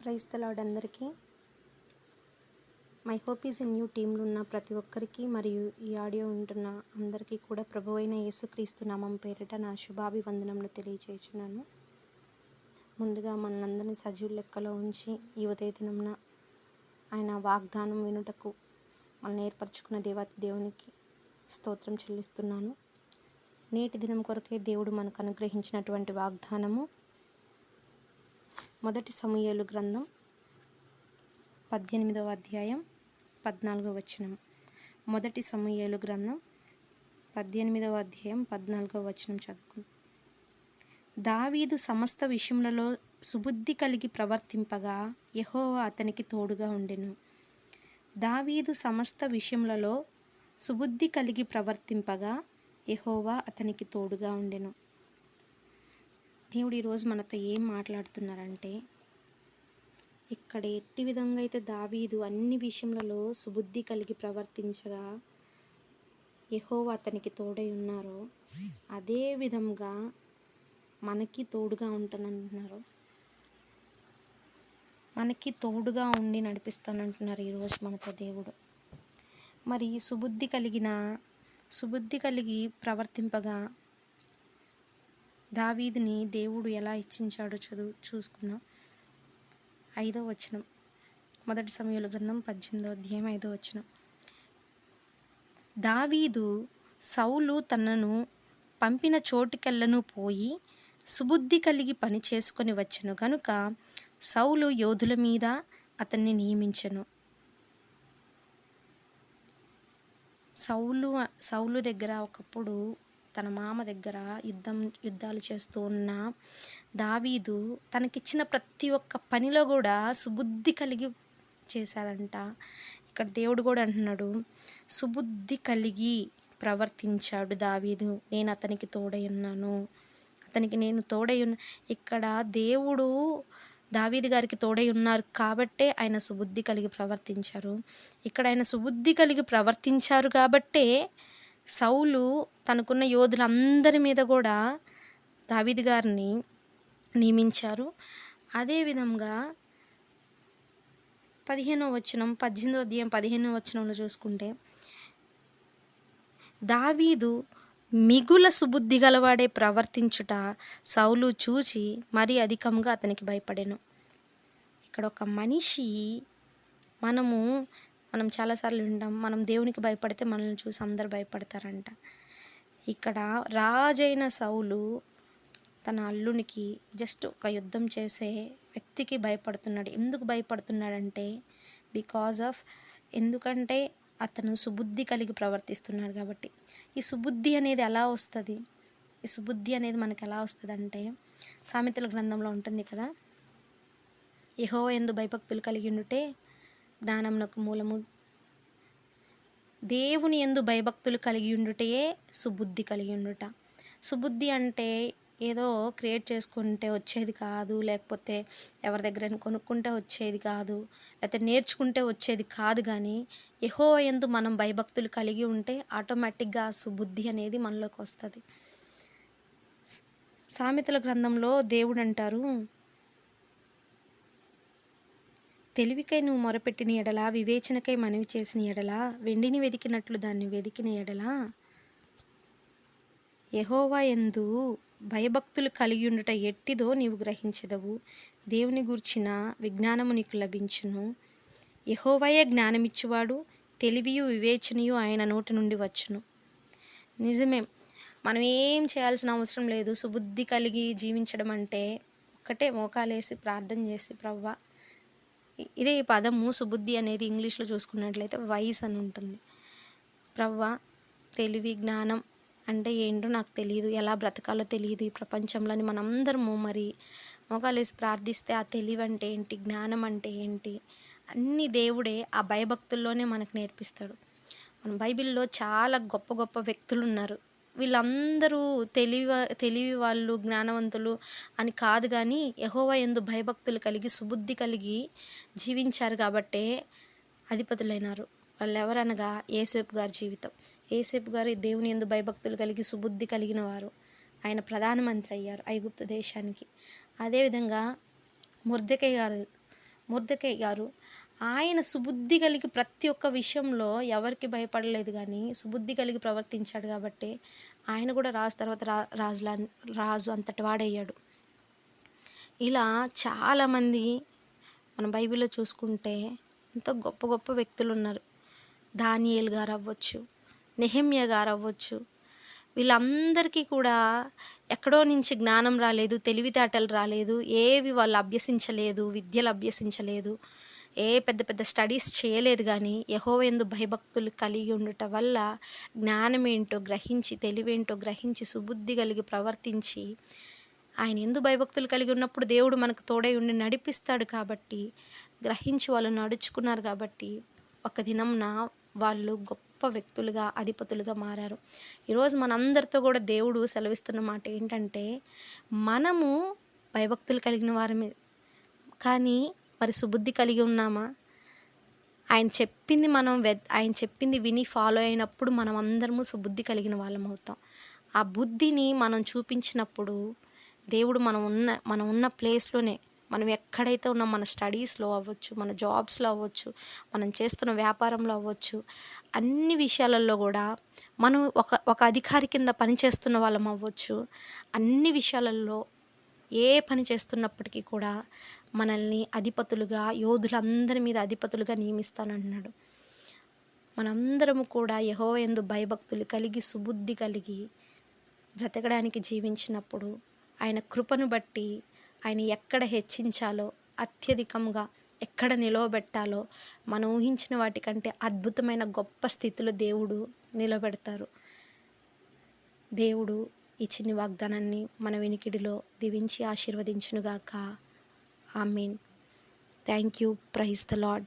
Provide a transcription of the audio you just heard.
Praise the Lord అందరికీ. My hope is in new టీంలో ఉన్న ప్రతి ఒక్కరికి మరియు ఈ ఆడియో వింటున్న అందరికీ కూడా ప్రభు అయిన యేసుక్రీస్తు నామం పేరిట నా శుభాభివందనములు తెలియచేస్తున్నాను. ముందుగా మనందరినీ సజీవ లెక్కలో ఉంచి ఈ ఉదయ దినంన ఆయన వాగ్దానం వినుటకు మనల్ని ఏర్పరచుకున్న దేవాతి దేవునికి స్తోత్రం చెల్లిస్తున్నాను. నేటి దినం కొరకే దేవుడు మనకు అనుగ్రహించినటువంటి వాగ్దానము మొదటి సమూహలు గ్రంథం పద్దెనిమిదవ అధ్యాయం పద్నాలుగో వచనం. మొదటి సమూహలు గ్రంథం పద్దెనిమిదవ అధ్యాయం పద్నాలుగో వచనం చదువుకుందాం. దావీదు సమస్త విషయములలో సుబుద్ధి కలిగి ప్రవర్తింపగా యహోవా అతనికి తోడుగా ఉండెను. దావీదు సమస్త విషయములలో సుబుద్ధి కలిగి ప్రవర్తింపగా యహోవా అతనికి తోడుగా ఉండెను. దేవుడు ఈరోజు మనతో ఏం మాట్లాడుతున్నారంటే ఇక్కడ ఎట్టి విధంగా అయితే దావీదు అన్ని విషయములలో సుబుద్ధి కలిగి ప్రవర్తించగా యహోవా అతనికి తోడై ఉన్నారో అదే విధంగా మనకి తోడుగా ఉంటానంటున్నారు. మనకి తోడుగా ఉండి నడిపిస్తానంటున్నారు ఈరోజు మనతో దేవుడు. మరి సుబుద్ధి కలిగిన సుబుద్ధి కలిగి ప్రవర్తింపగా దావీదిని దేవుడు ఎలా ఇచ్చించాడో చదువు చూసుకుందాం. ఐదో వచనం. మొదటి సమయంలో గ్రంథం పద్దెనిమిదో అధ్యాయం ఐదో వచనం. దావీదు సౌలు తనను పంపిన చోటుకెళ్ళను పోయి సుబుద్ధి కలిగి పని చేసుకొని వచ్చను. కనుక సౌలు యోధుల మీద అతన్ని నియమించెను. సౌలు సౌలు దగ్గర ఒకప్పుడు తన మామ దగ్గర యుద్ధం యుద్ధాలు చేస్తూ ఉన్న దావీదు తనకిచ్చిన ప్రతి ఒక్క పనిలో కూడా సుబుద్ధి కలిగి చేశారంట ఇక్కడ దేవుడు కూడా అంటున్నాడు సుబుద్ధి కలిగి ప్రవర్తించాడు దావీదు. నేను అతనికి తోడై ఉన్నాను. అతనికి నేను తోడై ఉన్న ఇక్కడ దేవుడు దావీదు గారికి తోడై ఉన్నారు కాబట్టే ఆయన సుబుద్ధి కలిగి ప్రవర్తించారు. ఇక్కడ ఆయన సుబుద్ధి కలిగి ప్రవర్తించారు కాబట్టే సౌలు తనకున్న యోధులందరి మీద కూడా దావిద్ గారిని నియమించారు. అదేవిధంగా పదిహేనో వచనం పద్దెనిమిదో అధ్యాయం పదిహేనో వచనంలో చూసుకుంటే దావీదు మిగుల సుబుద్ధి గలవాడే ప్రవర్తించుట సౌలు చూచి మరీ అధికంగా అతనికి భయపడెను. ఇక్కడ ఒక మనిషి మనము మనం చాలాసార్లు వింటాం మనం దేవునికి భయపడితే మనల్ని చూసి అందరు భయపడతారంట. ఇక్కడ రాజైన సౌలు తన అల్లునికి జస్ట్ ఒక యుద్ధం చేసే వ్యక్తికి భయపడుతున్నాడు. ఎందుకు భయపడుతున్నాడంటే బికాజ్ ఆఫ్ ఎందుకంటే అతను సుబుద్ధి కలిగి ప్రవర్తిస్తున్నాడు కాబట్టి. ఈ సుబుద్ధి అనేది ఎలా వస్తుంది? ఈ సుబుద్ధి అనేది మనకు ఎలా వస్తుంది అంటే సామెతల గ్రంథంలో ఉంటుంది కదా యహో ఎందు భయభక్తులు కలిగి ఉండుటే జ్ఞానమునకు మూలము. దేవుని ఎందు భయభక్తులు కలిగి ఉండుటయే సుబుద్ధి కలిగి ఉండుట. సుబుద్ధి అంటే ఏదో క్రియేట్ చేసుకుంటే వచ్చేది కాదు లేకపోతే ఎవరి దగ్గర కొనుక్కుంటే వచ్చేది కాదు లేకపోతే నేర్చుకుంటే వచ్చేది కాదు కానీ ఎహో ఎందు మనం భయభక్తులు కలిగి ఉంటే ఆటోమేటిక్గా సుబుద్ధి అనేది మనలోకి వస్తుంది. సామెతల గ్రంథంలో దేవుడు అంటారు తెలివికై నువ్వు మొరపెట్టిన ఎడలా వివేచనకై మనవి చేసిన ఎడలా వెండిని వెదికినట్లు దాన్ని వెదికిన ఎడలా? యహోవా ఎందు భయభక్తులు కలిగి ఉండుట ఎట్టిదో నీవు గ్రహించదవు. దేవుని గూర్చిన విజ్ఞానము నీకు లభించును. యహోవయే జ్ఞానమిచ్చువాడు తెలివియు వివేచనయు ఆయన నోటి నుండి వచ్చును. నిజమే మనం ఏం చేయాల్సిన అవసరం లేదు. సుబుద్ధి కలిగి జీవించడం అంటే ఒక్కటే మోకాలేసి ప్రార్థన చేసి ప్రవ్వా ఇదే ఈ పదము సుబుద్ధి అనేది ఇంగ్లీష్లో చూసుకున్నట్లయితే వైస్ అని ఉంటుంది. ప్రవ్వ తెలివి జ్ఞానం అంటే ఏంటో నాకు తెలియదు ఎలా బ్రతకాలో తెలియదు ఈ ప్రపంచంలోని మనందరము. మరి మోకాలేసి ప్రార్థిస్తే ఆ తెలివి అంటే ఏంటి? జ్ఞానం అంటే ఏంటి? అన్ని దేవుడే ఆ భయభక్తుల్లోనే మనకు నేర్పిస్తాడు. మన బైబిల్లో చాలా గొప్ప గొప్ప వ్యక్తులు ఉన్నారు. వీళ్ళందరూ తెలివి తెలివి వాళ్ళు జ్ఞానవంతులు అని కాదు కానీ యహోవా ఎందు భయభక్తులు కలిగి సుబుద్ధి కలిగి జీవించారు కాబట్టే అధిపతులైనారు. వాళ్ళు ఎవరనగా ఏసేపు గారి జీవితం. ఏసేపు గారు దేవుని ఎందు భయభక్తులు కలిగి సుబుద్ధి కలిగిన వారు. ఆయన ప్రధానమంత్రి అయ్యారు ఐగుప్తు దేశానికి. అదేవిధంగా ముర్దెకై గారు మొర్దెకై గారు ఆయన సుబుద్ధి కలిగి ప్రతి ఒక్క విషయంలో ఎవరికి భయపడలేదు కానీ సుబుద్ధి కలిగి ప్రవర్తించాడు కాబట్టి ఆయన కూడా రాజు తర్వాత రా రాజులా రాజు అంతటి వాడయ్యాడు. ఇలా చాలామంది మన బైబిల్లో చూసుకుంటే ఎంతో గొప్ప గొప్ప వ్యక్తులు ఉన్నారు దానియేల్ గారు అవ్వచ్చు నెహమ్య గారు అవ్వచ్చు వీళ్ళందరికీ కూడా ఎక్కడో నుంచి జ్ఞానం రాలేదు తెలివితేటలు రాలేదు ఏవి వాళ్ళు అభ్యసించలేదు విద్యలు అభ్యసించలేదు. ఏ పెద్ద పెద్ద స్టడీస్ చేయలేదు కానీ యహోవేందు భయభక్తులు కలిగి ఉండటం వల్ల జ్ఞానం ఏంటో గ్రహించి తెలివేంటో గ్రహించి సుబుద్ధి కలిగి ప్రవర్తించి ఆయన ఎందు భయభక్తులు కలిగి ఉన్నప్పుడు దేవుడు మనకు తోడై ఉండి నడిపిస్తాడు కాబట్టి గ్రహించి వాళ్ళు నడుచుకున్నారు కాబట్టి ఒక దినంన వాళ్ళు గొప్ప వ్యక్తులుగా అధిపతులుగా మారారు. ఈరోజు మనందరితో కూడా దేవుడు సెలవిస్తున్న మాట ఏంటంటే మనము భయభక్తులు కలిగిన వారమే. కానీ మరి సుబుద్ధి కలిగి ఉన్నామా? ఆయన చెప్పింది మనం ఆయన చెప్పింది విని ఫాలో అయినప్పుడు మనం అందరము సుబుద్ధి కలిగిన వాళ్ళం అవుతాం. ఆ బుద్ధిని మనం చూపించినప్పుడు దేవుడు మనం ఉన్న మనం ఉన్న ప్లేస్లోనే మనం ఎక్కడైతే ఉన్నాం మన స్టడీస్లో అవ్వచ్చు మన జాబ్స్లో అవ్వచ్చు మనం చేస్తున్న వ్యాపారంలో అవ్వచ్చు అన్ని విషయాలలో కూడా మనం ఒక ఒక అధికారి కింద పనిచేస్తున్న వాళ్ళం అవ్వచ్చు. అన్ని విషయాలలో ఏ పని చేస్తున్నప్పటికీ కూడా మనల్ని అధిపతులుగా యోధులందరి మీద అధిపతులుగా నియమిస్తానంటున్నాడు మనందరము కూడా యహో ఎందు భయభక్తులు కలిగి సుబుద్ధి కలిగి బ్రతకడానికి జీవించినప్పుడు ఆయన కృపను బట్టి ఆయన ఎక్కడ హెచ్చించాలో అత్యధికంగా ఎక్కడ నిలవబెట్టాలో మనం ఊహించిన వాటికంటే అద్భుతమైన గొప్ప స్థితిలో దేవుడు నిలబెడతారు. దేవుడు ఈ చిన్ని వాగ్దానాన్ని మన వినికిడిలో దీవించి ఆశీర్వదించునుగాక. Amen. Thank you. Praise the Lord